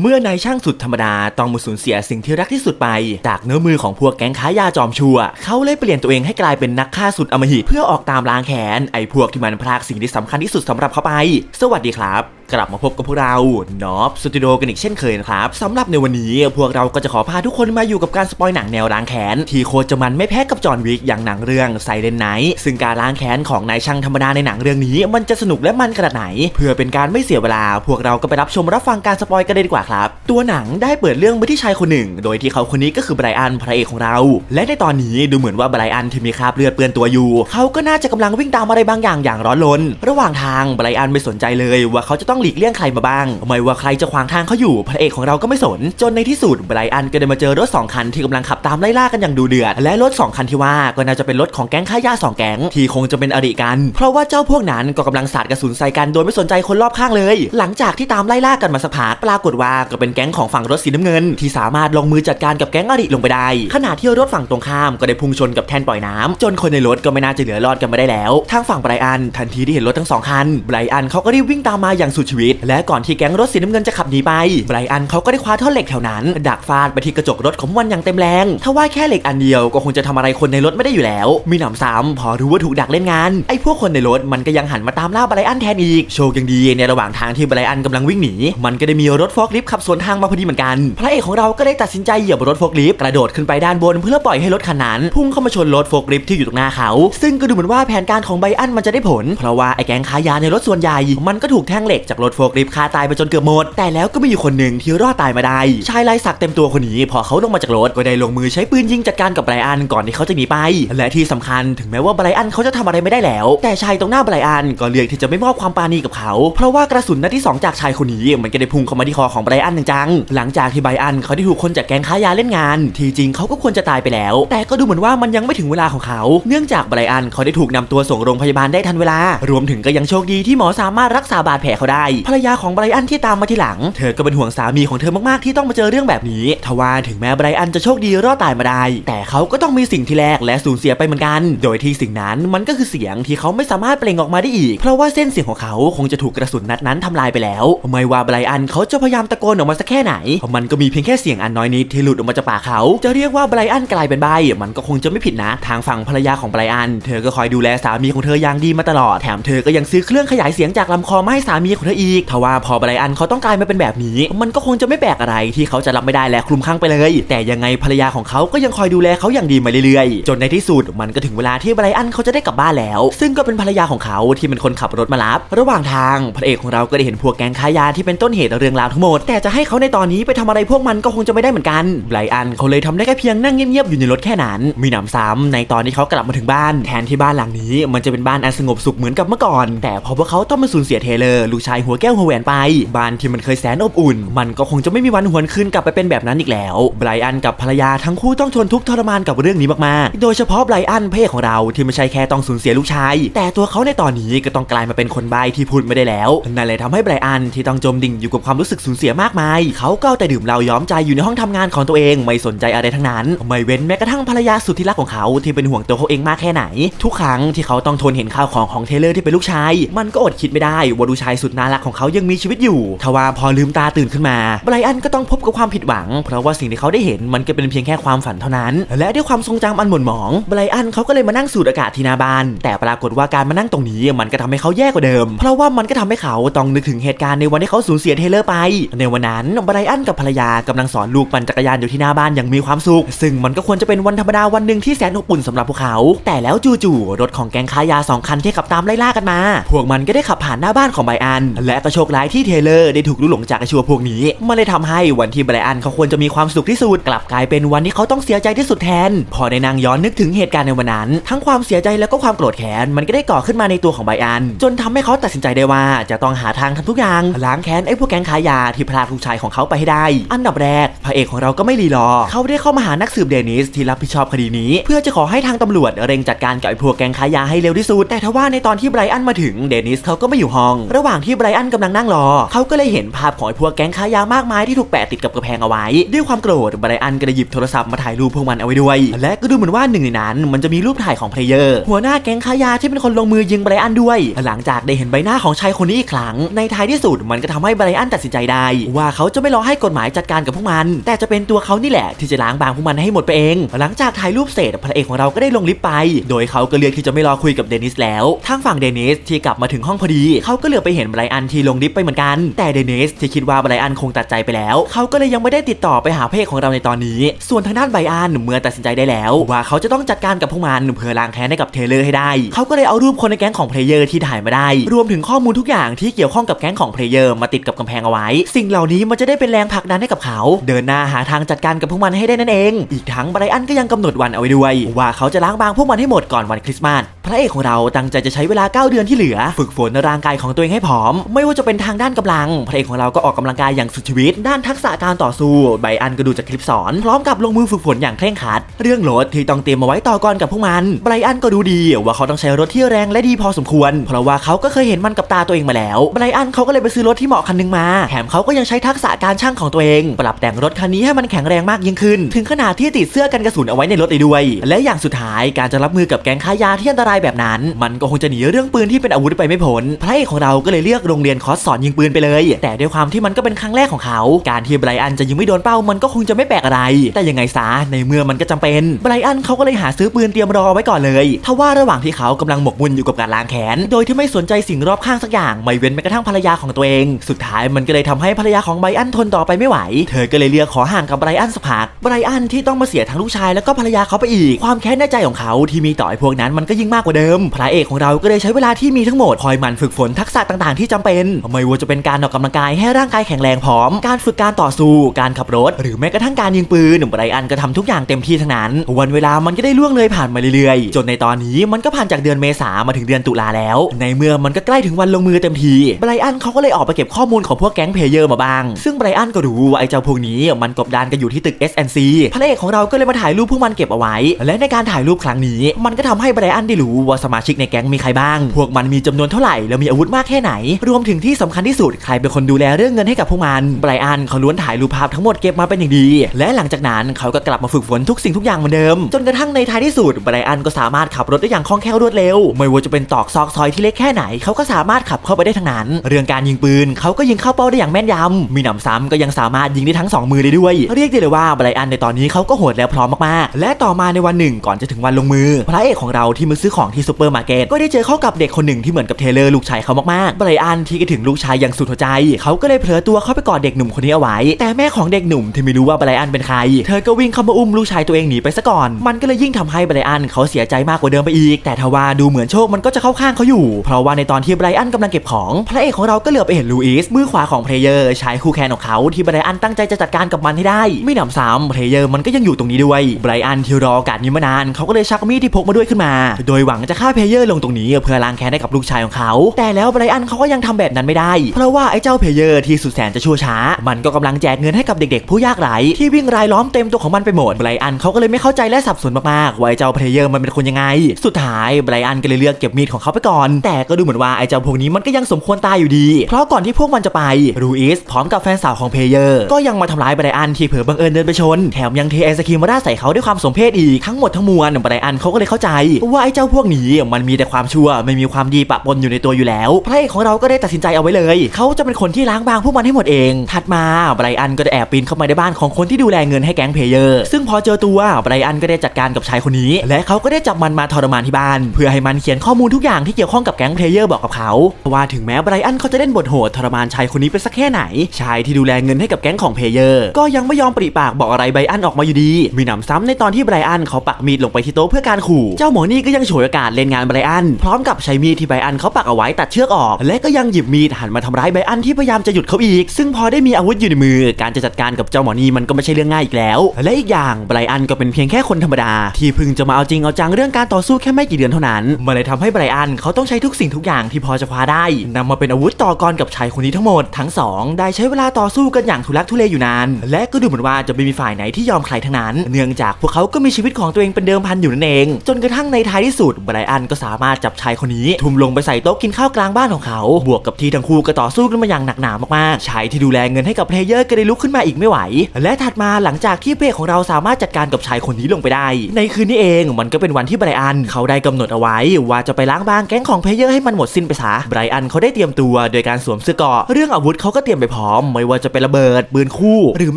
เมื่อนายช่างสุดธรรมดาต้องมาสูญเสียสิ่งที่รักที่สุดไป จากเนื้อมือของพวกแก๊งค้ายาจอมชัวเขาเลยเปลี่ยนตัวเองให้กลายเป็นนักฆ่าสุดอำมหิตเพื่อออกตามล้างแค้นไอ้พวกที่มันพรากสิ่งที่สำคัญที่สุดสำหรับเขาไป สวัสดีครับ กลับมาพบกับพวกเรานอฟสตูดิโอกันอีกเช่นเคยนะครับสำหรับในวันนี้พวกเราก็จะขอพาทุกคนมาอยู่กับการสปอยหนังแนวล้างแค้นที่โคตรจะมันไม่แพ้กับจอห์นวิกอย่างหนังเรื่องไซเลนไนท์ซึ่งการล้างแค้นของนายช่างธรรมดาในหนังเรื่องนี้ มันจะสนุกและมันขนาดไหน เพื่อเป็นการไม่เสียเวลา พวกเราก็ไปรับชมรับฟังการสปอยกันเลยดีกว่าครับ ตัวหนังได้เปิดเรื่องไปที่ชายคนหนึ่ง โดยที่เขาคนนี้ก็คือไบรอันพระเอกของเรา และในตอนนี้ดูเหมือนว่าไบรอันที่มีคราบเลือดเปื้อนตัวอยู่เขาก็น่าจะกำลังวิ่งตามอะไรบางอย่างอย่างร้อนรนระหว่างทางไบรอันไม่สนใจเลยว่าเขาจะต้องหลีกเลี่ยงใครมาบ้าง ไม่ว่าใครจะขวางทางเขาอยู่ พระเอกของเราก็ไม่สน จนในที่สุดไบรอันก็ได้มาเจอรถสองคันที่กำลังขับตามไล่ล่ากันอย่างดูเดือด และรถสองคันที่ว่าก็น่าจะเป็นรถของแก๊งค้ายาสองแก๊งที่คงจะเป็นอริกัน เพราะว่าเจ้าพวกนั้นก็กำลังสาดกระสุนใส่กันโดยไม่สนใจคนรอบข้างเลย หลังจากที่ตามไล่ล่ากันมาสักพักปรากฏว่าก็เป็นแก๊งของฝั่งรถสีน้ำเงิน ที่สามารถลงมือจัดการกับแก๊งอริลงไปได้ ขณะที่รถฝั่งตรงข้ามก็ได้พุ่งชนกับแท่นปล่อยน้ำจนคนในรถก็ไม่น่าจะเหลือรอดกันมาได้แล้วทางฝั่งไบรอันทันทีที่เห็นรถทั้งสองคันไบรอันเขาก็รีบวิ่งตามมาอย่างสุดชีวิต และก่อนที่แก๊งรถสีน้ำเงินจะขับหนีไปไบรอันเขาก็ได้คว้าท่อนเหล็กแถวนั้น ดักฟาดไปที่กระจกรถของมันอย่างเต็มแรงถ้าว่าแค่เหล็กอันเดียวก็คงจะทำอะไรคนในรถไม่ได้อยู่แล้ว มีหนำซ้ำพอรู้ว่าถูกดักเล่นงานไอ้พวกคนในรถมันก็ยังหันมาตามล่าไบรอันแทนอีกโชคยังดีในระหว่างทางที่ไบรอันกำลังวิ่งหนีมันก็ได้มีรถฟอกลิฟต์ขับสวนทางมาพอดีเหมือนกันพระเอกของเราก็ได้ตัดสินใจเหยียบรถฟอกลิฟต์กระโดดขึ้นไปด้านบน เพื่อปล่อยให้รถคันนั้นพุ่งเข้ามาชนรถฟอกลิฟต์ที่อยู่ตรงหน้าเขา ซึ่งก็ดูเหมือนว่าแผนการของไบรอันมันจะได้ผล เพราะว่าไอ้แก๊งค้ายาในรถส่วนใหญ่มันก็ถูกแท่งเหล็กจากรถโฟกลิฟต์ฆ่าตายไปจนเกือบหมด แต่แล้วก็มีอยู่คนหนึ่งที่รอดตายมาได้ ชายลายสักเต็มตัวคนนี้พอเขาลงมาจากรถก็ได้ลงมือใช้ปืนยิงจัดการกับไบรอันก่อนที่เขาจะหนีไป และที่สำคัญถึงแม้ว่าไบรอันเขาจะทำอะไรไม่ได้แล้ว แต่ชายตรงหน้าไบรอันก็เลือกที่จะไม่มอบความปราณีกับเขา เพราะว่ากระสุนนัดที่สองจากชายคนนี้มันก็ได้พุ่งเข้ามาที่คอของไบรอันอย่งจังหลังจากที่ไบรอันเขาได้ถูกคนจากแก๊งค้ายาเล่นงาน ที่จริงเขาก็ควรจะตายไปแล้ว แต่ก็ดูเหมือนว่ามันยังไม่ถึงเวลาของเขา เนื่องจากไบรอันเขาได้ถูกนำตัวส่งโรงพยาบาลได้ทันเวลารวมถึงก็ยังโชคดีที่หมอสามารถรักษาบาดแผลเขาได้ภรรยาของไบรอันที่ตามมาทีหลัง เธอก็เป็นห่วงสามีของเธอมากๆที่ต้องมาเจอเรื่องแบบนี้ ทว่าถึงแม้ไบรอันจะโชคดีรอดตายมาได้ แต่เขาก็ต้องมีสิ่งที่แลกและสูญเสียไปเหมือนกัน โดยที่สิ่งนั้นมันก็คือเสียงที่เขาไม่สามารถเปล่งออกมาได้อีก เพราะว่าเส้นเสียงของเขาคงจะถูกกระสุนนัดนั้นทำลายไปแล้ว ไม่ว่าไบรอันเขาจะพยายามตะโกนออกมาสักแค่ไหน มันก็มีเพียงแค่เสียงอันน้อยนิดที่หลุดออกมาจากปากเขา จะเรียกว่าไบรอันกลายเป็นใบ มันก็คงจะไม่ผิดนะ ทางฝั่งภรรยาของไบรอัน เธอก็คอยดูแลสามีของเธออย่างดีมาตลอด แถมเธอก็ยังซื้อเครื่องขยายเสียงจากลำคอมาให้สามีของเธออีกทว่าพอไบรอันเขาต้องกลายมาเป็นแบบนี้ มันก็คงจะไม่แปลกอะไรที่เขาจะรับไม่ได้และคลุมคลั่งไปเลย แต่ยังไงภรรยาของเขาก็ยังคอยดูแลเขาอย่างดีมาเรื่อยๆ จนในที่สุดมันก็ถึงเวลาที่ไบรอันเขาจะได้กลับบ้านแล้ว ซึ่งก็เป็นภรรยาของเขาที่เป็นคนขับรถมารับ ระหว่างทางพระเอกของเราก็ได้เห็นพวกแก๊งค้ายาที่เป็นต้นเหตุเรื่องราวทั้งหมด แต่จะให้เขาในตอนนี้ไปทำอะไรพวกมันก็คงจะไม่ได้เหมือนกันไบรอันเขาเลยทำได้แค่เพียงนั่งเงียบๆอยู่ในรถแค่นั้นมีหนำซ้ำในตอนที่เขากลับมาถึงบ้านแทนที่บ้านหลังนี้ มันจะเป็นบ้านอันสงบสุขเหมือนกับเมื่อก่อน แต่พอพวกเขาต้องมาสูญเสียเทเลอร์ลูกชายหัวแก้วหัวแหวนไป บ้านที่มันเคยแสนอบอุ่น มันก็คงจะไม่มีวันหวนคืนกลับไปเป็นแบบนั้นอีกแล้ว ไบรอันกับภรรยาทั้งคู่ต้องทนทุกข์ทรมานกับเรื่องนี้มากๆ โดยเฉพาะไบรอันเอกของเราที่ไม่ใช่แค่ต้องสูญเสียลูกชาย แต่ตัวเขาในตอนนี้ก็ต้องกลายมาเป็นคนใบ้ที่พูดไม่ได้แล้ว นั่นเลยทำให้ไบรอันที่ต้องจมดิ่งอยู่กับความรู้สึกสูญเสียมากมาย เขาก็แต่ดื่มเหล้าย้อมใจอยู่ในห้องทำงานของตัวเอง ไม่สนใจอะไรทั้งนั้น ไม่เว้นแม้กระทั่งภรรยาสุดที่รักของเขาที่เป็นห่วงตัวเขาเองมากแค่ไหน ทุกครั้งที่เขาต้องทนเห็นข้าวของของเทเลอร์ที่เป็นลูกชาย มันก็อดคิดไม่ได้ว่าลูกชายสุดน่ารักของเขายังมีชีวิตอยู่ทว่าพอลืมตาตื่นขึ้นมาไบรอันก็ต้องพบกับความผิดหวัง เพราะว่าสิ่งที่เขาได้เห็นมันก็เป็นเพียงแค่ความฝันเท่านั้น และด้วยความทรงจำอันหม่นหมองไบรอันเขาก็เลยมานั่งสูดอากาศที่หน้าบ้าน แต่ปรากฏว่าการมานั่งตรงนี้มันก็ทำให้เขาแย่กว่าเดิม เพราะว่ามันก็ทำให้เขาต้องนึกถึงเหตุการณ์ในวันที่เขาสูญเสียเทเลอร์ไป ในวันนั้นไบรอันกับภรรยากำลังสอนลูกปั่นจักรยานอยู่ที่หน้าบ้านอย่างมีความสุข ซึ่งมันก็ควรจะเป็นวันธรรมดาวันหนึ่งที่แสนอบอุ่นสำหรับพวกเขา แต่แล้วจู่ๆรถของแก๊งค้ายาสองคันที่ขับตามไล่ล่ากันมา พวกมันก็ได้ขับผ่านหน้าบ้านของไบรอันและก็โชคร้ายที่เทเลอร์ได้ถูกลุกหลงจากไอชัวพวกนี้มันเลยทำให้วันที่ไบรอันเขาควรจะมีความสุขที่สุดกลับกลายเป็นวันที่เขาต้องเสียใจที่สุดแทน พอได้นางย้อนนึกถึงเหตุการณ์ในวันนั้น ทั้งความเสียใจแล้วก็ความโกรธแค้นมันก็ได้ก่อขึ้นมาในตัวของไบรอัน จนทำให้เขาตัดสินใจได้ว่าจะต้องหาทางทำทุกอย่างล้างแค้นไอ้พวกแก๊งค้ายยาที่พลาดลูกชายของเขาไปให้ได้ อันดับแรกพระเอกของเราก็ไม่รีรอ เขาได้เข้ามาหานักสืบเดนิสที่รับผิดชอบคดีนี้ เพื่อจะขอให้ทางตำรวจเร่งจัดการกับไอ้พวกแก๊งค้ายาให้เร็วที่สุดแต่ทว่าในตอนที่ไบรอันมาถึงเดนิสเขาก็ไม่อยู่ห้อง ระหว่างที่ไบรรอันกำลังนั่งรอ เขาก็เลยเห็นภาพของไอ้พวกแก๊งค้ายามากมายที่ถูกแปะติดกับกระแพงเอาไว้ ด้วยความโกรธไบรอันก็เลยหยิบโทรศัพท์มาถ่ายรูปพวกมันเอาไว้ด้วย และก็ดูเหมือนว่าหนึ่งในนั้น มันจะมีรูปถ่ายของเพลเยอร์ หัวหน้าแก๊งค้ายาที่เป็นคนลงมือยิงไบรอันด้วย หลังจากได้เห็นใบหน้าของชายคนนี้อีกครั้ง ในท้ายที่สุดมันก็ทำให้ไบรอันตัดสินใจได้ ว่าเขาจะไม่รอให้กฎหมายจัดการกับพวกมัน แต่จะเป็นตัวเขานี่แหละที่จะล้างบางพวกมันให้หมดไปเอง หลังจากถ่ายรูปเสร็จพระเอกของเราก็ได้ลงลิฟต์ไป โดยเขาก็เลือกที่จะไม่รอคุยกับเดนิสแล้วทางฝั่งเดนิสที่กลับมาถึงห้องพอดีเขาก็เหลือไปเห็นไบรอันที่ลงลิฟไปเหมือนกัน แต่เดนิสที่คิดว่าไบรอันคงตัดใจไปแล้ว เขาก็เลยยังไม่ได้ติดต่อไปหาเอกของเราในตอนนี้ ส่วนทางด้านไบรอันเมื่อตัดสินใจได้แล้ว ว่าเขาจะต้องจัดการกับพวกมันเพื่อล้างแค้นให้กับเทเลอร์ให้ได้ เขาก็เลยเอารูปคนในแก๊งของเพลเยอร์ที่ถ่ายมาได้ รวมถึงข้อมูลทุกอย่างที่เกี่ยวข้องกับแก๊งของเพลเยอร์มาติดกับกำแพงเอาไว้ สิ่งเหล่านี้มันจะได้เป็นแรงผลักดันให้กับเขา เดินหน้าหาทางจัดการกับพวกมันให้ได้นั่นเอง อีกทั้งไบรอันก็ยังกำหนดวันเอาไว้ด้วย ว่าเขาจะล้างบางพวกมันให้หมดก่อนวันคริสต์มาสพระเอกของเราตั้งใจจะใช้เวลา 9 เดือนที่เหลือ ฝึกฝนร่างกายของตัวเองให้ผอมไม่ว่าจะเป็นทางด้านกำลัง พระเอกของเราก็ออกกำลังกายอย่างสุดชีวิต ด้านทักษะการต่อสู้ไบรอันก็ดูจากคลิปสอน พร้อมกับลงมือฝึกฝนอย่างเคร่งครัด เรื่องรถที่ต้องเตรียมมาไว้ต่อก่อนกับพวกมันไบรอันก็ดูดีว่าเขาต้องใช้รถที่แรงและดีพอสมควร เพราะว่าเขาก็เคยเห็นมันกับตาตัวเองมาแล้วไบรอันเขาก็เลยไปซื้อรถที่เหมาะคันหนึงมา แถมเขาก็ยังใช้ทักษะการช่างของตัวเอง ปรับแต่งรถคันนี้ให้มันแข็งแรงมากยิ่งขึ้น ถึงขนาดที่ติดเสื้อกันกระสุนเอาไว้ในรถได้ด้วย และอย่างสุดท้ายการจะรับมือกับแก๊งค้ายาที่อันตรายแบบนั้น มันก็คงจะหนีเรื่องปืนที่เป็นอาวุธไปไม่พ้นพระเอกของเราก็เลยเลือกโรงเรียนคอร์สสอนยิงปืนไปเลย แต่ด้วยความที่มันก็เป็นครั้งแรกของเขา การที่ไบรอันจะยิงไม่โดนเป้ามันก็คงจะไม่แปลกอะไร แต่ยังไงซะในเมื่อมันก็จำเป็นไบรอันเขาก็เลยหาซื้อปืนเตรียมรอไว้ก่อนเลยทว่าระหว่างที่เขากำลังหมกมุ่นอยู่กับการล้างแค้นโดยที่ไม่สนใจสิ่งรอบข้างสักอย่างไม่เว้นแม้กระทั่งภรรยาของตัวเอง สุดท้ายมันก็เลยทำให้ภรรยาของไบรอันทนต่อไปไม่ไหว เธอก็เลยเลือกขอห่างกับไบรอันสักพักไบรอันที่ต้องมาเสียทั้งลูกชายแล้วก็ภรรยาเขาไปอีก ความแค้นในใจของเขาที่มีต่อไอ้พวกนั้นมันก็ยิ่งมากกว่าเดิม พระเอกของเราก็เลยใช้เวลาที่มีทั้งหมดคอยมันฝึกฝนทักษะต่างๆที่จำเป็นไม่ว่าจะเป็นการออกกำลังกายให้ร่างกายแข็งแรงพร้อม การฝึกการต่อสู้ การขับรถ หรือแม้กระทั่งการยิงปืนไบรอันก็ทำทุกอย่างเต็มที่ทั้งนั้น วันเวลามันก็ได้ล่วงเลยผ่านมาเรื่อยๆ จนในตอนนี้มันก็ผ่านจากเดือนเมษามาถึงเดือนตุลาแล้ว ในเมื่อมันก็ใกล้ถึงวันลงมือเต็มทีไบรอันเขาก็เลยออกไปเก็บข้อมูลของพวกแก๊งเพลเยอร์มาบ้าง ซึ่งไบรอันก็รู้ว่าไอ้เจ้าพวกนี้มันกบดานกันอยู่ที่ตึก SNC พระเอกของเราก็เลยมาถ่ายรูปพวกมันเก็บเอาไว้ และในการถ่ายรูปครั้งนี้ มันก็ทำให้ไบรอันได้รู้ว่าสมาชิกในแก๊งมีใครบ้าง พวกมันมีจำนวนเท่าไหร่แล้วมีอาวุธมากแค่ไหนรวมถึงที่สำคัญที่สุดใครเป็นคนดูแลเรื่องเงินให้กับพวกมันไบรอันเขาล้วนถ่ายรูปภาพทั้งหมดเก็บมาเป็นอย่างดี และหลังจากนั้นเขาก็กลับมาฝึกฝนทุกสิ่งทุกอย่างเหมือนเดิม จนกระทั่งในท้ายที่สุดไบรอันก็สามารถขับรถได้อย่างคล่องแคล่วรวดเร็ว ไม่ว่าจะเป็นตอกซอกซอยที่เล็กแค่ไหนเขาก็สามารถขับเข้าไปได้ทั้งนั้น เรื่องการยิงปืนเขาก็ยิงเข้าเป้าได้อย่างแม่นยำมีหนำซ้ำก็ยังสามารถยิงได้ทั้งสองมือได้ด้วย เรียกได้เลยว่าไบรอันในตอนนี้เขาก็โหดแล้วพร้อมมากๆ และต่อมาในวันหนึ่งก่อนจะถึงวันลงมือ พระเอกของเราที่มาซื้อของที่ซูเปอร์มาร์เก็ตก็ได้เจอเข้ากับเด็กคนหนึ่งที่เหมือนกับเทเลอร์ลูกชายเขามากๆไบรอันที่คิดถึงลูกชายอย่างสุดหัวใจ เขาก็เลยเผลอตัวเข้าไปกอดเด็กหนุ่มคนนี้เอาไว้ แต่แม่ของเด็กหนุ่มที่ไม่รู้ว่าไบรอันเป็นใคร เธอก็วิ่งเข้ามาอุ้มลูกชายตัวเองหนีไปซะก่อน มันก็เลยยิ่งทำให้ไบรอันเขาเสียใจมากกว่าเดิมไปอีก แต่ทว่าดูเหมือนโชคมันก็จะเข้าข้างเขาอยู่ เพราะว่าในตอนที่ไบรอันกำลังเก็บของ พระเอกของเราก็เหลือไปเห็นลูอิสมือขวาของเพลเยอร์ชายคู่แข่งของเขาที่ไบรอันตั้งใจจะจัดการกับมันให้ได้ ไม่หนำซ้ำเพลเยอร์มันก็ยังอยู่ตรงนี้ด้วยไบรอันที่รอโอกาสนี้มานานเขาก็เลยชักมีดที่พกมาด้วยขึ้นมา โดยหวังจะฆ่าเพลเยอร์ลงตรงนี้เพื่อล้างแค้นให้กับลูกชายของเขา แต่แล้วไบรอันเขาก็ยังทำแบบนั้นไม่ได้ เพราะว่าไอ้เจ้าเพเยอร์ที่สุดแสนจะชั่วช้า มันก็กำลังแจกเงินให้กับเด็กๆ ผู้ยากไร้ที่วิ่งรายล้อมเต็มตัวของมันไปหมดไบรอันเขาก็เลยไม่เข้าใจและสับสนมากๆว่าไอ้เจ้าเพเยอร์มันเป็นคนยังไง สุดท้ายไบรอันก็เลยเลือกเก็บมีดของเขาไปก่อน แต่ก็ดูเหมือนว่าไอ้เจ้าพวกนี้มันก็ยังสมควรตายอยู่ดี เพราะก่อนที่พวกมันจะไปรูอิสพร้อมกับแฟนสาวของเพเยอร์ก็ยังมาทำร้ายไบรอันที่เผลอบังเอิญเดินไปชนแถมยังเทไอศครีมมาราดใส่เขาด้วยความสมเพชอีกทั้งหมดทั้งมวลไบรอันเขาก็เลยเข้าใจ ว่าไอ้เจ้าพวกนี้มันมีแต่ความชั่วไม่มีความดีปะปนอยู่ในตัวอยู่แล้วพระเอกของเราก็ได้ตัดสินใจเอาไว้เลย เขาจะเป็นคนที่ล้างบางพวกมันให้หมดเอง ถัดมาไบรอันก็ได้แอบปีนเข้ามาในบ้านของคนที่ดูแลเงินให้แก๊งเพเยอร์ ซึ่งพอเจอตัวไบรอันก็ได้จัดการกับชายคนนี้ และเขาก็ได้จับมันมาทรมานที่บ้าน เพื่อให้มันเขียนข้อมูลทุกอย่างที่เกี่ยวข้องกับแก๊งเพเยอร์บอกกับเขาว่าถึงแม้ไบรอันเขาจะเล่นบทโหดทรมานชายคนนี้ไปสักแค่ไหน ชายที่ดูแลเงินให้กับแก๊งของเพเยอร์ ก็ยังไม่ยอมปริปากบอกอะไรไบรอันออกมาอยู่ดี มีหนำซ้ำในตอนที่ไบรอันเขาปักมีดลงไปที่โต๊ะเพื่อการขู่ เจ้าหมอนี่ก็ยังฉวยโอกาสเล่นงานไบรอันพร้อมกับใช้มีดที่ไบรอันเขาปักเอาไว้ตัดเชือกออก และก็ยังหยิบมีดหันมาทำร้ายไบอันที่พยายามจะหยุดเขาอีก ซึ่งพอได้มีอาวุธอยู่ในมือ การจะจัดการกับเจ้าหมอนี่มันก็ไม่ใช่เรื่องง่ายอีกแล้ว และอีกอย่างไบรอันก็เป็นเพียงแค่คนธรรมดา ที่เพิ่งจะมาเอาจริงเอาจังเรื่องการต่อสู้แค่ไม่กี่เดือนเท่านั้นมันเลยทำให้ไบรอันเขาต้องใช้ทุกสิ่งทุกอย่างที่พอจะคว้าได้นำมาเป็นอาวุธต่อกรกับชายคนนี้ทั้งหมดทั้งสองได้ใช้เวลาต่อสู้กันอย่างทุลักทุเลอยู่นานและก็ดูเหมือนว่าจะไม่มีฝ่ายไหนที่ยอมใครทั้งนั้น เนื่องจากพวกเขาก็มีชีวิตของตัวเองเป็นเดิมพันอยู่นั่นเอง จนกระทั่งในท้ายที่สุดไบรอันก็สามารถจับชายคนนี้ ทุ่มลงไปใส่โต๊ะกินข้าวกลางบ้านของเขาบวกวกกับที่ทั้งคู่ก็ต่อสู้กันมาอย่างหนักหนามากๆชายที่ดูแลเงินให้กับเพลเยอร์ก็ได้ลุกขึ้นมาอีกไม่ไหว และถัดมาหลังจากที่เพลของเราสามารถจัดการกับชายคนนี้ลงไปได้ ในคืนนี้เองมันก็เป็นวันที่ไบรอันเขาได้กำหนดเอาไว้ ว่าจะไปล้างบางแก๊งของเพลเยอร์ให้มันหมดสิ้นไปซะไบรอันเขาได้เตรียมตัวโดยการสวมเสื้อเกราะเรื่องอาวุธเขาก็เตรียมไปพร้อม ไม่ว่าจะเป็นระเบิดปืนคู่ หรือแ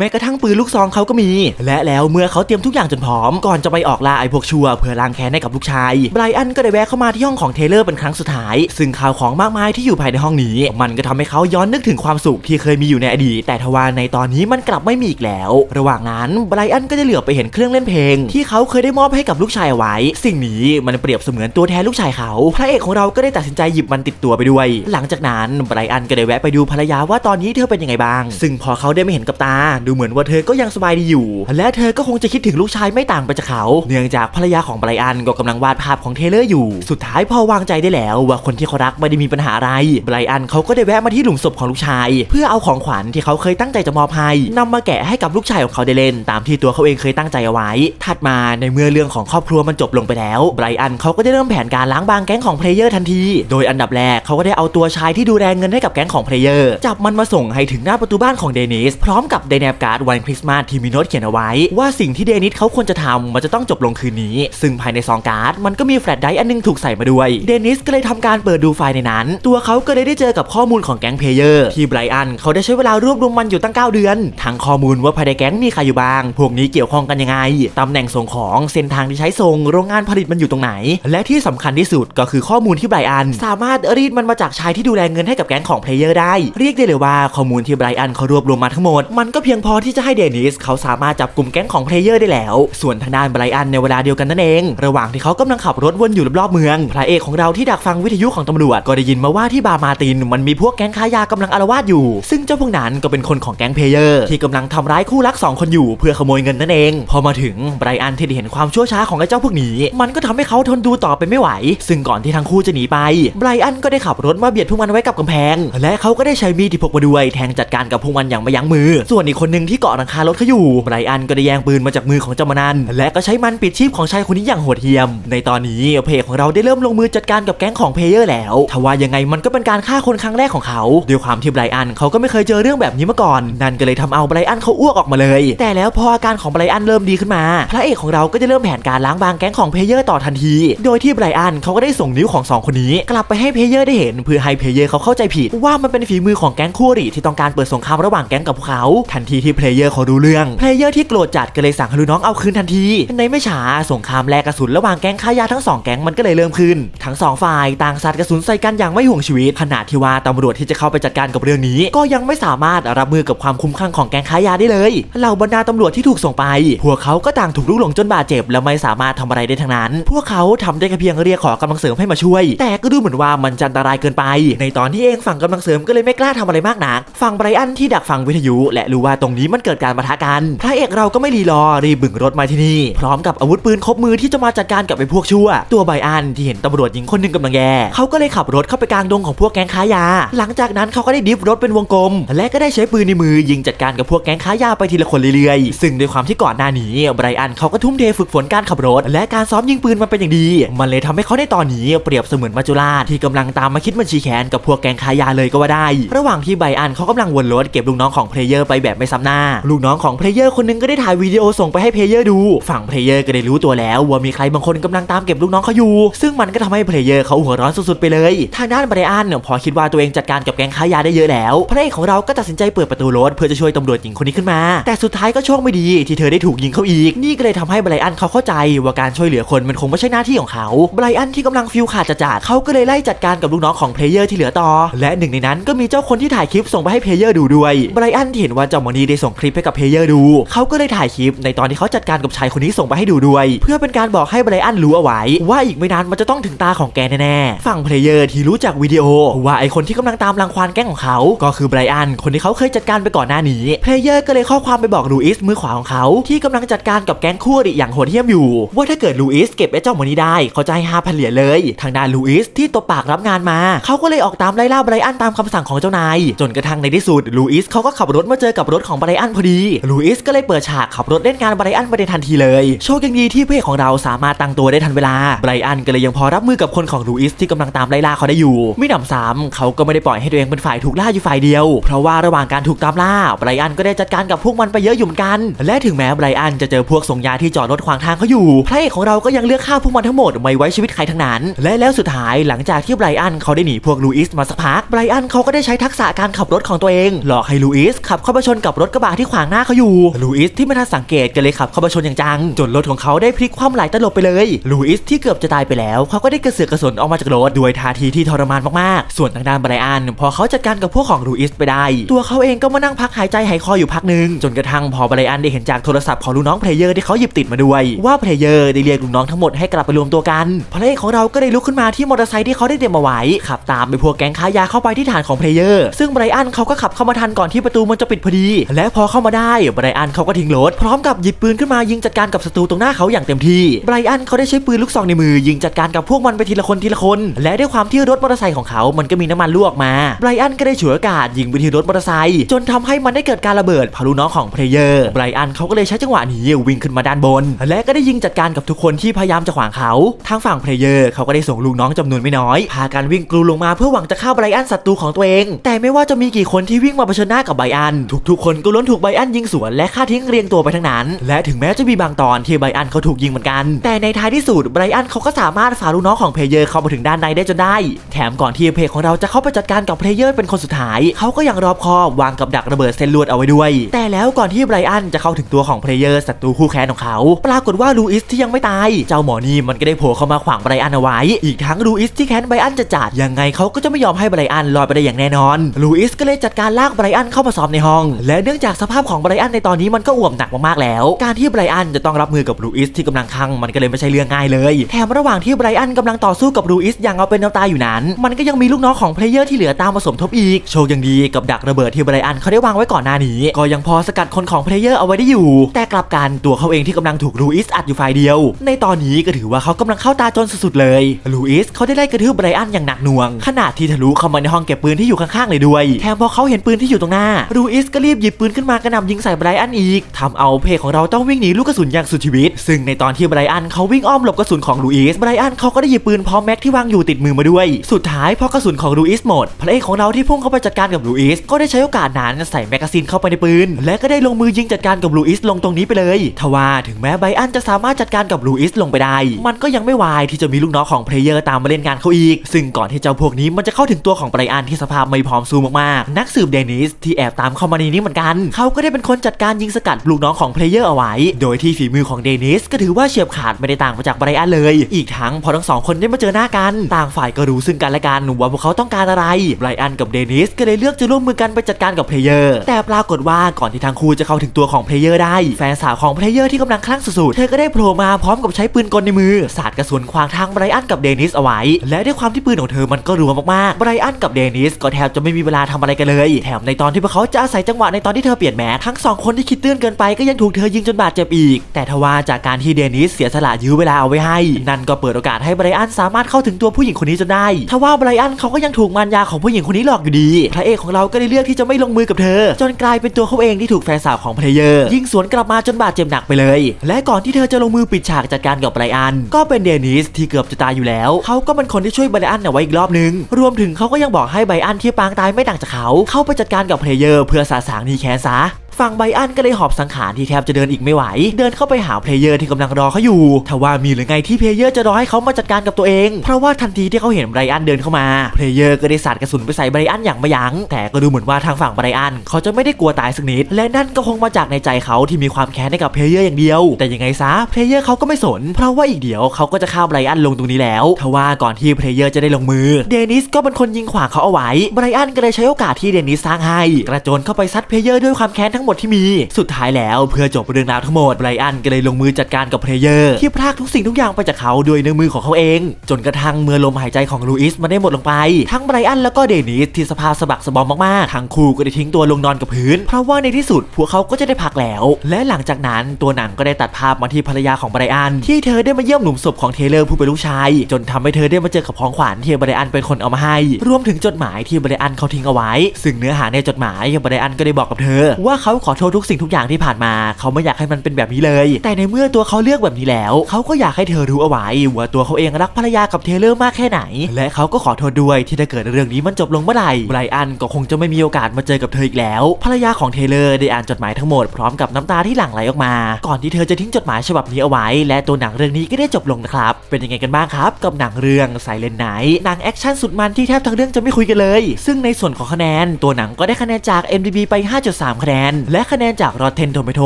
ม้กระทั่งปืนลูกซองเขาก็มี และแล้วเมื่อเขาเตรียมทุกอย่างจนพร้อมก่อนจะไปออกล่าไอ้พวกชั่วเพื่อล้างแค้นให้กับลูกชายไบรอันก็ได้แวะเข้ามาที่ห้องของเทเลอร์เป็นครั้งสุดท้าย ซึ่งข่าวของมากมายที่อยู่ภายในห้องนี้ มันก็ทำให้เขาย้อนนึกถึงความสุขที่เคยมีอยู่ในอดีต แต่ทว่าในตอนนี้มันกลับไม่มีอีกแล้ว ระหว่างนั้นไบรอันก็จะเหลือบไปเห็นเครื่องเล่นเพลง ที่เขาเคยได้มอบให้กับลูกชายไว้ สิ่งนี้มันเปรียบเสมือนตัวแทนลูกชายเขา พระเอกของเราก็ได้ตัดสินใจหยิบมันติดตัวไปด้วย หลังจากนั้นไบรอันก็ได้แวะไปดูภรรยาว่าตอนนี้เธอเป็นยังไงบ้าง ซึ่งพอเขาได้ไม่เห็นกับตา ดูเหมือนว่าเธอก็ยังสบายดีอยู่ และเธอก็คงจะคิดถึงลูกชายไม่ต่างไปจากเขา เนื่องจากภรรยาของไบรอันก็กำลังวาดภาพของเทเลอร์อยู่ สุดท้ายพอวางใจได้แล้ว ว่าคนที่เขารักไม่ได้มีปัญหาอะไรไบรอันเขาก็ได้แวะมาที่หลุมศพของลูกชาย เพื่อเอาของขวัญที่เขาเคยตั้งใจจะมอบให้นำมาแกะให้กับลูกชายของเขาได้เล่น ตามที่ตัวเขาเองเคยตั้งใจเอาไว้ ถัดมาในเมื่อเรื่องของครอบครัวมันจบลงไปแล้วไบรอันเขาก็ได้เริ่มแผนการล้างบางแก๊งของเพลเยอร์ทันที โดยอันดับแรกเขาก็ได้เอาตัวชายที่ดูแลเงินให้กับแก๊งของเพลเยอร์จับมันมาส่งให้ถึงหน้าประตูบ้านของเดนิสพร้อมกับไดแนบการ์ดวันคริสต์มาสที่มีโน้ตเขียนเอาไว้ ว่าสิ่งที่เดนิสเขาควรจะทำมันจะต้องจบลงคืนนี้ ซึ่งภายในซองการ์ดมันก็มีแฟลชไดร์อันนึงถูกใส่มาด้วย เดนิสก็เลยทำการเปิดดูไฟล์ในนั้น ตัวเขาก็เลยได้เจอกับข้อมูลของแก๊งเพลเยอร์ที่ไบรอันเขาได้ใช้เวลารวบรวมมันอยู่ตั้ง 9 เดือนทั้งข้อมูลว่าภายในแก๊งมีใครอยู่บ้าง พวกนี้เกี่ยวข้องกันยังไงตำแหน่งส่งของเส้นทางที่ใช้ส่งโรงงานผลิตมันอยู่ตรงไหน และที่สำคัญที่สุดก็คือข้อมูลที่ไบรอัน สามารถรีดมันมาจากชายที่ดูแลเงินให้กับแก๊งของเพลเยอร์ได้เรียกได้เลยว่าข้อมูลที่ไบรอันเขารวบรวมมาทั้งหมด มันก็เพียงพอที่จะให้เดนิสเขาสามารถจับกลุ่มแก๊งของเพลเยอร์ได้แล้ว ส่วนทางด้านไบรอันในเวลาเดียวกันนั่นเอง ระหว่างที่เขากำลังขับรถวนอยู่รอบๆเมืองพระเอกของเราที่ดักฟังวิทยุของตำรวจก็ได้ยินมาว่าที่บาร์มาตินมันมีพวกแก๊งค้ายากำลังอารวาสอยู่ ซึ่งเจ้าพวกนั้นก็เป็นคนของแก๊งเพลเยอร์ที่กำลังทำร้ายคู่รักสองคนอยู่เพื่อขโมยเงินนั่นเอง พอมาถึงไบรอันที่ได้เห็นความชั่วช้าของไอ้เจ้าพวกนี้ มันก็ทำให้เขาทนดูต่อไปไม่ไหว ซึ่งก่อนที่ทั้งคู่จะหนีไปไบรอันก็ได้ขับรถมาเบียดพวกมันไว้กับกำแพง และเขาก็ได้ใช้มีดที่พกมาด้วยแทงจัดการกับพวกมันอย่างไม่ยั้งมือ ส่วนอีกคนหนึ่งที่เกาะหลังคารถเขาอยู่ไบรอันก็ได้แย่งปืนมาจากมือของเจ้ามานันและก็ใช้มันปิดชีพของชายคนนี้อย่างโหดเหี้ยม ในตอนนี้เพจของเราได้เริ่มลงมือจัดการกับแก๊งของเพเยอร์แล้วทว่ายังไงมันก็เป็นการฆ่าคนครั้งแรกของเขา ด้วยความที่ไบรอันเขาก็ไม่เคยเจอเรื่องแบบนี้มาก่อน นั่นก็เลยทำเอาไบรอันเขาอ้วกออกมาเลย แต่แล้วพออาการของไบรอันเริ่มดีขึ้นมา พระเอกของเราก็จะเริ่มแผนการล้างบางแก๊งของเพเยอร์ต่อทันที โดยที่ไบรอันเขาก็ได้ส่งนิ้วของสองคนนี้กลับไปให้เพเยอร์ได้เห็น เพื่อให้เพเยอร์เขาเข้าใจผิด ว่ามันเป็นฝีมือของแก๊งคู่อริที่ต้องการเปิดสงครามระหว่างแก๊งกับพวกเขาทันทีที่เพลเยอร์เขารู้เรื่องเพลเยอร์ที่โกรธจัดก็เลยสั่งให้ลูกน้องเอาคืนทันที ในไม่ช้าสงครามแลกกระสุนระหว่างแก๊งค้ายาทั้งสองแก๊งมันก็เลยเริ่มขึ้น ทั้งสองฝ่ายต่างสาดกระสุนใส่กันอย่างไม่ห่วงชีวิตขณะที่ว่าตำรวจที่จะเข้าไปจัดการกับเรื่องนี้ ก็ยังไม่สามารถรับมือกับความคุ้มข้างของแก๊งค้ายาได้เลยเหล่าบรรดาตำรวจที่ถูกส่งไป พวกเขาก็ต่างถูกลุกหลงจนบาดเจ็บ และไม่สามารถทำอะไรได้ทั้งนั้น พวกเขาทำได้แค่เพียงเรียกขอกำลังเสริมให้มาช่วย แต่ก็ดูเหมือนว่ามันจะอันตรายเกินไป ในตอนที่เองฝั่งกำลังเสริมก็เลยไม่กล้าทำอะไรมากนักฝั่งไบรอันที่ดักฟังวิทยุ และรู้ว่าตรงนี้มันเกิดการปะทะกันพระเอกเราก็ไม่รีรอรีบบึ่งรถมาที่นี่ พร้อมกับอาวุธปืนครบมือที่จะมาจัดการกับไอ้พวกชั่ว ตัวไบรอันที่เห็นตำรวจหญิงคนนึงกำลังแย่เขาก็เลยขับรถเข้าไปกลางดงของพวกแกงค้ายา หลังจากนั้นเขาก็ได้ดิฟรถเป็นวงกลม และก็ได้ใช้ปืนในมือยิงจัดการกับพวกแก๊งค้ายาไปทีละคนเรื่อยๆ ซึ่งด้วยความที่ก่อนหน้านี้ไบรอันเขาก็ทุ่มเทฝึกฝนการขับรถ และการซ้อมยิงปืนมาเป็นอย่างดี มันเลยทำให้เขาในตอนนี้เปรียบเสมือนมัจจุราชที่กำลังตามมาคิดบัญชีแค้นกับพวกแก๊งค้ายาเลยก็ว่าได้ ระหว่างที่ไบรอันเขากำลังวนรถเก็บลูกน้องของเพลเยอร์ไปแบบไม่ซ้ำหน้า ลูกน้องของเพลเยอร์คนหนึงก็ได้ถ่ายวิดีโอส่งไปให้เพลเยอร์ดู ฝั่งเพลเยอร์ก็ได้รู้ตัวแล้ว ว่ามีใครบางคนกำลังตามเก็บลูกน้องเขาอยู่ ซึ่งมันก็ทำให้เพลเยอร์เขาหัวร้อนสุดๆไปเลย ทางด้านไบรอันพอคิดว่าตัวเองจัดการกับแก๊งค้ายาได้เยอะแล้ว พระเอกของเราก็ตัดสินใจเปิดประตูรถเพื่อจะช่วยตำรวจหญิงคนนี้ขึ้นมา แต่สุดท้ายก็โชคไม่ดีที่เธอได้ถูกยิงเข้าอีก นี่ก็เลยทำให้ไบรอันเขาเข้าใจว่าการช่วยเหลือคนมันคงไม่ใช่หน้าที่ของเขาไบรอันที่กำลังฟิลขาดจัดเขาก็เลยไล่จัดการกับลูกน้องของเพลเยอร์ที่เหลือต่อ และหนึ่งในนั้นก็มีเจ้าคนที่ถ่ายคลิปส่งไปให้เพลเยอร์ดูด้วยไบรอันที่เห็นว่าเจ้ามอนีได้ส่งคลิปให้กับเพลเยอร์ดูเขาก็เลยถ่ายคลิปในตอนที่เขาจัดการกับชายคนนี้ส่งไปให้ดูด้วย เพื่อเป็นการบอกให้ไบรอันรู้เอาไว้ ว่าอีกไม่นานมันจะต้องถึงตาของแกแน่ๆฝั่งเพลเยอร์ที่รู้จากวิดีโอว่าไอคนที่กำลังตามรังควานแก๊งของเขา ก็คือไบรอัน คนที่เขาเคยจัดการไปก่อนหน้านี้ เพลเยอร์ก็เลยข้อความไปบอกลูอิสมือขวาของเขา ที่กำลังจัดการกับแก๊งคู่อริอย่างโหดเหี้ยมอยู่ ว่าถ้าเกิดลูอิสเก็บไอ้เจ้าหมอนี้ได้เขาจะให้ห้าพันเหรียญเลย ทางด้านลูอิสที่ตบปากรับงานมา เขาก็เลยออกตามไล่ล่าไบรอันตามคำสั่งของเจ้านาย จนกระทั่งในที่สุดลูอิสเขาก็ขับรถมาเจอกับรถของไบรอันพอดี ลูอิสก็เลยเปิดฉากขับรถเล่นงานไบรอันไปในทันทีเลย โชคยังดีที่เพื่อนของเราสามารถตั้งตัวได้ทันเวลา ไบรอันก็เลยยังพอรับมือกับคนของลูอิสที่กำลังตามไล่ล่าเขาได้อยู่ ไม่หนำซ้ำเขาก็ไม่ได้ปล่อยให้ตัวเองเป็นฝ่ายถูกล่าอยู่ฝ่ายเดียว เพราะว่าระหว่างการถูกตามล่าไบรอันก็ได้จัดการกับพวกมันไปเยอะอยู่เหมือนกัน และถึงแม้ไบรอันจะเจอพวกส่งยาที่จอดรถขวางทางเขาอยู่พระเอกของเราก็ยังเลือกฆ่าพวกมันทั้งหมดไม่ไว้ชีวิตใครทั้งนั้น และแล้วสุดท้ายหลังจากที่ไบรอันเขาได้หนีพวกลูอิสมาสักพักไบรอันเขาก็ได้ใช้ทักษะการขับรถของตัวเอง หลอกให้ลูอิสขับเข้ามาชนกับรถกระบะที่ขวางหน้าเขาอยู่ลูอิสที่ไม่ทันสังเกตก็เลยขับเข้ามาชนอย่างจังจนรถของเขาได้พลิกคว่ำไหลตลบไปเลยลูอิสที่เกือบจะตายไปแล้วเขาก็ได้กระเสือกกระสนออกมาจากรถด้วยท่าทีที่ทรมานมากๆส่วนทางด้านไบรอันพอเขาจัดการกับพวกของลูอิสไปได้ ตัวเขาเองก็มานั่งพักหายใจหายคออยู่พักหนึ่งจนกระทั่งพอไบรอันได้เห็นจากโทรศัพท์ของลูกน้องเพลเยอร์ที่เขาหยิบติดมาด้วยว่าเพลเยอร์ได้เรียกลูกน้องทั้งหมดให้กลับไปรวมตัวกันพระเอกของเราก็ได้ลุกขึ้นมาที่มอเตอร์ไซค์ที่เขาได้เตรียมมาไว้ขับตามไปพวกแก๊งค้ายาเข้าไปที่ฐานของเพลเยอร์ซึ่งไบรอันเขาก็ขับเข้ามาทันก่อนที่ประตูมันจะปิดพอดี และพอเข้ามาได้ไบรอันเขาก็ทิ้งรถพร้อมกับหยิบปืนขึ้นมายิงจัดการกับศัตรูตรงหน้าเขาอย่างเต็มที่ไบรอันเขาได้ใช้ปืนลูกซองในมือยิงจัดการกับพวกมันไปทีละคนทีละคน และด้วยความที่รถมอเตอร์ไซค์ของเขามันก็มีน้ำมันรั่วออกมาไบรอันก็ได้ฉวยโอกาสยิงไปที่รถมอเตอร์ไซค์จนทำให้มันได้เกิดการระเบิดพาลูกน้องของเพลเยอร์ไบรอันเขาก็เลยใช้จังหวะนี้วิ่งขึ้นมาด้านบน และก็ได้ยิงจัดการกับทุกคนที่พยายามจะขวางเขาทางฝั่งเพลเยอร์เขาก็ได้ส่งลูกน้องจำนวนไม่น้อยพากันวิ่งกลูลงมาเพื่อหวังจะฆ่าไบรอันศัตรูของตัวเอง แต่ไม่ว่าจะมีกี่คนที่วิ่งมาเผชิญหน้ากับไบรอัน ทุกๆคนก็ล้วนถูกไบรอันยิงสวนและฆ่าทิ้งเรียงตัวไปทั้งนั้น และถึงแม้จะมีบางตอนที่ไบรอันเขาถูกยิงเหมือนกัน แต่ในท้ายที่สุดไบรอันเขาก็สามารถฝ่าลูกน้องของเพลเยอร์เข้ามาถึงด้านในได้จนได้ แถมก่อนที่เพลของเราจะเข้าไปจัดการกับเพลเยอร์เป็นคนสุดท้าย เขาก็ยังรอบคอบวางกับดักระเบิดเส้นลวดเอาไว้ด้วย แต่แล้วก่อนที่ไบรอันจะเข้าถึงตัวของเพลเยอร์ศัตรูคู่แค้นของเขา ปรากฏว่าลูอิสที่ยังไม่ตาย เจ้าหมอนี่มันก็ได้โผล่เข้ามาขวางไบรอันเอาไว้ อีกทั้งลูอิสที่แค้นไบรอันจะจัดยังไงเขาก็จะไม่ยอมให้ไบรอันรอดไปได้อย่างแน่นอน ลูอิสก็เลยจัดการลากไบรอันเข้ามาซ้อมในห้อง และเนื่องจากสภาพของไบรอันในตอนนี้มันก็อ่วมหนักมากๆแล้ว การที่ไบรอันจะต้องรับมือกับลูอิสที่กำลังคังมันก็เลยไม่ใช่เรื่องง่ายเลย แถมระหว่างที่ไบรอันกำลังต่อสู้กับลูอิสอย่างเอาเป็นเอาตายอยู่นั้น มันก็ยังมีลูกน้องของเพลเยอร์ที่เหลือตามมาสมทบอีก โชคยังดีกับดักระเบิดที่ไบรอันเขาได้วางไว้ก่อนหน้านี้ ก็ยังพอสกัดคนของเพลเยอร์เอาไว้ได้อยู่ แต่กลับกันตัวเขาเองที่กำลังถูกลูอิสอัดอยู่ฝ่ายเดียว ในตอนนี้ก็ถือว่าเขากำลังเข้าตาจนสุดๆเลยลูอิสเขาได้ไล่กระทืบไบรอันอย่างหนักหน่วงขนาดที่ทะลุเข้ามาในห้องเก็บปืนที่อยู่ข้างๆเลยด้วยแถมพอเขาเห็นปืนที่อยู่ตรงหน้าลูอิสก็รีบหยิบปืนขึ้นมากระหน่ำยิงใส่ไบรอันอีกทำเอาเพลของเราต้องวิ่งหนีลูกกระสุนอย่างสุดชีวิต ซึ่งในตอนที่ไบรอันเขาวิ่งอ้อมหลบกระสุนของลูอิสไบรอันเขาก็ได้หยิบปืนพร้อมแม็กที่วางอยู่ติดมือมาด้วย สุดท้ายพอกระสุนของลูอิสหมดพระเอกของเราที่พุ่งเข้าไปจัดการกับลูอิสก็ได้ใช้โอกาสนั้นใส่แมกกาซีนเข้าไปในปืน และก็ได้ลงมือยิงจัดการกับลูอิสลงตรงนี้ไปเลย ทว่าถึงแม้ไบรอันจะสามารถจัดการกับลูอิสลงไปได้ มันก็ยังไม่วายที่จะมีลูกน้องของเพลเยอร์ตามมาเล่นงานเขาอีก ซึ่งก่อนที่เจ้าพวกนี้มันจะเข้าถึงตัวของไบรอันที่สภาพไม่พร้อมสู้มากๆ นักสืบเดนิสที่แอบตามเข้ามาในนี้เหมือนกัน เขาก็ได้เป็นคนจัดการยิงสกัดลูกน้องของเพลเยอร์เอาไว้ โดยที่ฝีมือของเดนิสก็ถือว่าเฉียบขาดไม่ได้ต่างไปจากไบอันเลย อีกทั้งพอทั้งสองคนได้มาเจอหน้ากัน ต่างฝ่ายก็รู้ซึ่งกันและกันว่าพวกเขาต้องการอะไรไบรอันกับเดนิสก็เลยเลือกจะร่วมมือกันไปจัดการกับเพลเยอร์แต่ปรากฏว่าก่อนที่ทั้งครูจะเข้าถึงตัวของเพลเยอร์ได้แฟนสาวของเพลเยอร์ที่กำลังคลั่งสุดๆเธอก็ได้โผล่มาพร้อมกับใช้ปืนกลในมือสาดกระสุนขวางทางไบรอันกับเดนิสเอาไว้ และด้วยความที่ปืนของเธอมันก็รัวมากๆไบรอันกับเดนิสก็แทบจะไม่มีเวลาทำอะไรกันเลย แถมในตอนที่พวกเขาจะอาศัยจังหวะในตอนที่เธอเปลี่ยนแมสทั้งสองคนที่คิดตื้นเกินไปก็ยังถูกเธอยิงจนบาดเจ็บอีก แต่ทว่าจากการที่เดนิสเสียสละยื้อเวลาเอาไว้ให้ นั่นก็เปิดโอกาสให้ไบรอันสามารถเข้าถึงตัวผู้หญิงคนนี้จนได้ทว่าไบรอันเขาก็ยังถูกมารยาของผู้หญิงคนนี้หลอกอยู่ดี พระเอกของเราก็ได้เลือกที่จะไม่ลงมือกับเธอ จนกลายเป็นตัวเขาเองที่ถูกแฟนสาวของเพลเยอร์ยิงสวนกลับมาจนบาดเจ็บหนักไปเลย และก่อนที่เธอจะลงมือปิดฉากจัดการกับไบรอัน ก็เป็นเดนิสที่เกือบจะตายอยู่แล้ว เขาก็เป็นคนที่ช่วยไบรอันเอาไว้อีกรอบนึง รวมถึงเขาก็ยังบอกให้ไบรอันที่ปางตายไม่ต่างจากเขา เข้าไปจัดการกับเพลเยอร์เพื่อสาสางหนีแค้นซะ ฝั่งไบอันก็เลยหอบสังขารที่แทบจะเดินอีกไม่ไหว เดินเข้าไปหาเพลเยอร์ที่กำลังรอเขาอยู่ทว่ามีหรือไงที่เพลเยอร์จะรอให้เขามาจัดการกับตัวเอง เพราะว่าทันทีที่เขาเห็นไบรอันเดินเข้ามาเพลเยอร์ก็ได้สาดกระสุนไปใส่ไบรอันอย่างไม่ยั้งแต่ก็ดูเหมือนว่าทางฝั่งไบรอันเขาจะไม่ได้กลัวตายสักนิดและนั่นก็คงมาจากในใจเขาที่มีความแค้นให้กับเพลเยอร์อย่างเดียว แต่ยังไงซะเพลเยอร์เขาก็ไม่สน เพราะว่าอีกเดี๋ยวเขาก็จะฆ่าไบรอันลงตรงนี้แล้วทว่าก่อนที่เพลเยอร์จะได้ลงมือเดนิสก็เป็นคนยิงขวางเขาเอาไว้ไบอันก็เลยใช้โอกาสที่เดนิสสร้างให้กระโจนเข้าไปซัดเพลเยอร์ด้วยความแค้นทั้งหมดที่มี สุดท้ายแล้วเพื่อจบเรื่องราวทั้งหมดไบรอันก็เลยลงมือจัดการกับเพลเยอร์ที่พรากทุกสิ่งทุกอย่างไปจากเขาด้วยเนื้อมือของเขาเอง จนกระทั่งเมื่อลมหายใจของลูอิสมันได้หมดลงไป ทั้งไบรอันแล้วก็เดนิสที่สภาพสะบักสะบอมมากๆทั้งคู่ก็ได้ทิ้งตัวลงนอนกับพื้น เพราะว่าในที่สุดพวกเขาก็จะได้พักแล้ว และหลังจากนั้นตัวหนังก็ได้ตัดภาพมาที่ภรรยาของไบรอันที่เธอได้มาเยี่ยมหลุมศพของเทเลอร์ผู้เป็นลูกชาย จนทำให้เธอได้มาเจอกับของขวัญที่ไบรอันเป็นคนเอามาให้ รวมถึงจดหมายที่ไบรอันเขาทิ้งเอาไว้ ซึ่งเนื้อหาในจดหมายไบรอันก็ได้บอกกับเธอว่าเขาเขาขอโทษทุกสิ่งทุกอย่างที่ผ่านมา เขาไม่อยากให้มันเป็นแบบนี้เลย แต่ในเมื่อตัวเขาเลือกแบบนี้แล้ว เขาก็อยากให้เธอรู้เอาไว้ว่าตัวเขาเองรักภรรยากับเทเลอร์มากแค่ไหน และเขาก็ขอโทษด้วยที่ถ้าเกิดเรื่องนี้มันจบลงเมื่อไหร่ไบรอันก็คงจะไม่มีโอกาสมาเจอกับเธออีกแล้ว ภรรยาของเทเลอร์ได้อ่านจดหมายทั้งหมดพร้อมกับน้ำตาที่หลั่งไหลออกมา ก่อนที่เธอจะทิ้งจดหมายฉบับนี้เอาไว้ และตัวหนังเรื่องนี้ก็ได้จบลงนะครับ เป็นยังไงกันบ้างครับ กับหนังเรื่องไซเลนไนหนังแอคชั่นสุดมันที่แทบทั้งเรื่องจะไม่คุยกันเลย ซึ่งในส่วนของคะแนน ตัวหนังก็ได้คะแนนจาก MDB ไป 5.3 คะแนนและคะแนนจาก Rotten Tomato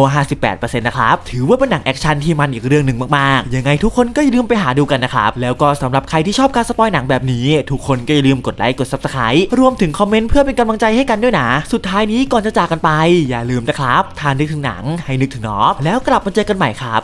58%นะครับถือว่าเป็นหนังแอคชั่นที่มันอีกเรื่องหนึ่งมากๆ ยังไงทุกคนก็อย่าลืมไปหาดูกันนะครับ แล้วก็สำหรับใครที่ชอบการสปอยหนังแบบนี้ ทุกคนก็อย่าลืมกดไลค์กด Subscribe รวมถึงคอมเมนต์เพื่อเป็นกำลังใจให้กันด้วยนะ สุดท้ายนี้ก่อนจะจากกันไป อย่าลืมนะครับทานึกถึงหนังให้นึกถึงนอฟแล้วกลับมาเจอกันใหม่ครับ